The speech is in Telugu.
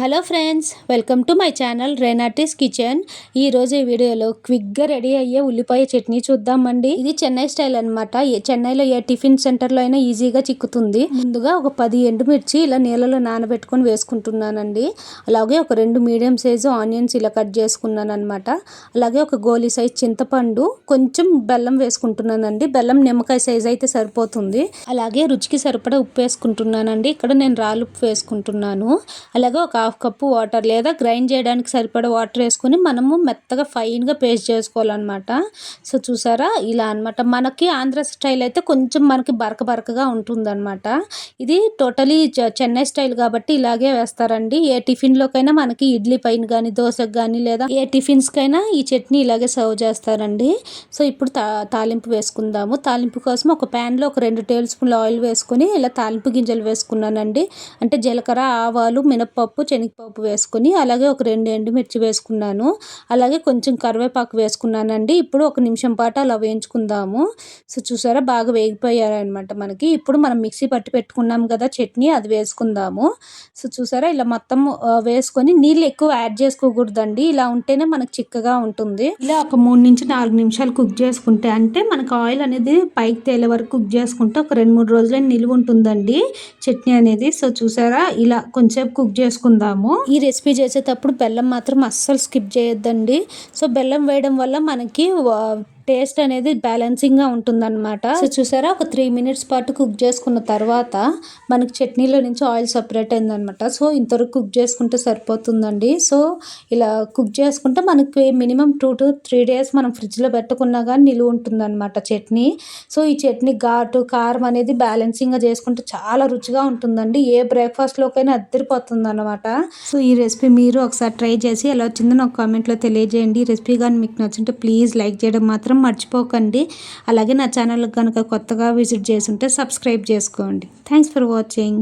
Hello friends welcome to my channel Renati's kitchen. ఈరోజు ఈ వీడియోలో క్విక్గా రెడీ అయ్యే ఉల్లిపాయ చట్నీ చూద్దామండి. ఇది చెన్నై స్టైల్ అనమాట చెన్నైలో ఏ టిఫిన్ సెంటర్లో అయినా ఈజీగా చిక్కుతుంది. ముందుగా ఒక పది ఎండుమిర్చి ఇలా నీళ్ళలో నానబెట్టుకొని వేసుకుంటున్నానండి. అలాగే ఒక రెండు మీడియం సైజు ఆనియన్స్ ఇలా కట్ చేసుకున్నాను అనమాట అలాగే ఒక గోలీ సైజ్ చింతపండు కొంచెం బెల్లం వేసుకుంటున్నానండి. బెల్లం నిమ్మకాయ సైజ్ అయితే సరిపోతుంది. అలాగే రుచికి సరిపడా ఉప్పు వేసుకుంటున్నానండి. ఇక్కడ నేను రాళ్ళు ఉప్పు వేసుకుంటున్నాను. అలాగే ఒక హాఫ్ కప్పు వాటర్ లేదా గ్రైండ్ చేయడానికి సరిపడా వాటర్ వేసుకొని మనము మెత్తగా ఫైన్గా పేస్ట్ చేసుకోవాలన్నమాట. సో చూసారా? ఇలా అనమాట మనకి ఆంధ్ర స్టైల్ అయితే కొంచెం మనకి బరక బరకగా ఉంటుందన్నమాట. ఇది టోటలీ చెన్నై స్టైల్ కాబట్టి ఇలాగే వేస్తారండి. ఏ టిఫిన్లోకైనా మనకి ఇడ్లీ పైన కానీ దోశకు కానీ లేదా ఏ టిఫిన్స్కైనా ఈ చట్నీ ఇలాగే సర్వ్ చేస్తారండి. సో ఇప్పుడు తా తాలింపు వేసుకుందాము. తాలింపు కోసం ఒక ప్యాన్లో ఒక రెండు టేబుల్ స్పూన్ల ఆయిల్ వేసుకొని ఇలా తాలింపు గింజలు వేసుకున్నానండి. అంటే జీలకర్ర ఆవాలు మినప్పప్పు శనగపప్పు వేసుకొని అలాగే ఒక రెండు ఎండుమిర్చి వేసుకున్నాను. అలాగే కొంచెం కరివేపాకు వేసుకున్నానండి. ఇప్పుడు ఒక నిమిషం పాటు అలా వేయించుకుందాము. సో చూసారా బాగా వేగిపోయారనమాట మనకి. ఇప్పుడు మనం మిక్సీ పట్టి పెట్టుకున్నాం కదా చట్నీ అది వేసుకుందాము. సో చూసారా ఇలా మొత్తం వేసుకొని నీళ్ళు ఎక్కువ యాడ్ చేసుకోకూడదండి. ఇలా ఉంటేనే మనకు చిక్కగా ఉంటుంది. ఇలా ఒక మూడు నుంచి నాలుగు నిమిషాలు కుక్ చేసుకుంటే అంటే మనకు ఆయిల్ అనేది పైకి తేలే వరకు కుక్ చేసుకుంటే ఒక రెండు మూడు రోజులైనా నిలువ ఉంటుందండి చట్నీ అనేది. సో చూసారా ఇలా కొంచెం కుక్ చేసుకుందాం. చేసుకుందాము ఈ రెసిపీ చేసేటప్పుడు బెల్లం మాత్రం అస్సలు స్కిప్ చేయొద్దండి. సో బెల్లం వేయడం వల్ల మనకి టేస్ట్ అనేది బ్యాలెన్సింగ్గా ఉంటుందన్నమాట. సో చూసారా? ఒక త్రీ మినిట్స్ పాటు కుక్ చేసుకున్న తర్వాత మనకి చట్నీలో నుంచి ఆయిల్ సపరేట్ అయిందనమాట సో ఇంతవరకు కుక్ చేసుకుంటే సరిపోతుందండి. సో ఇలా కుక్ చేసుకుంటే మనకి minimum two to three days మనం ఫ్రిడ్జ్లో పెట్టుకున్నా కానీ నిలువ ఉంటుందన్నమాట చట్నీ. సో ఈ చట్నీ ఘాటు కారం అనేది బ్యాలెన్సింగ్గా చేసుకుంటే చాలా రుచిగా ఉంటుందండి. ఏ బ్రేక్ఫాస్ట్లోకైనా అద్దరిపోతుంది అనమాట సో ఈ రెసిపీ మీరు ఒకసారి ట్రై చేసి ఎలా వచ్చిందో నాకు కామెంట్లో తెలియజేయండి. ఈ రెసిపీ కానీ మీకు నచ్చింటే ప్లీజ్ లైక్ చేయడం మాత్రం మర్చిపోకండి. అలాగే నా ఛానల్ కనుక కొత్తగా విజిట్ చేసి ఉంటే సబ్స్క్రైబ్ చేసుకోండి. Thanks for watching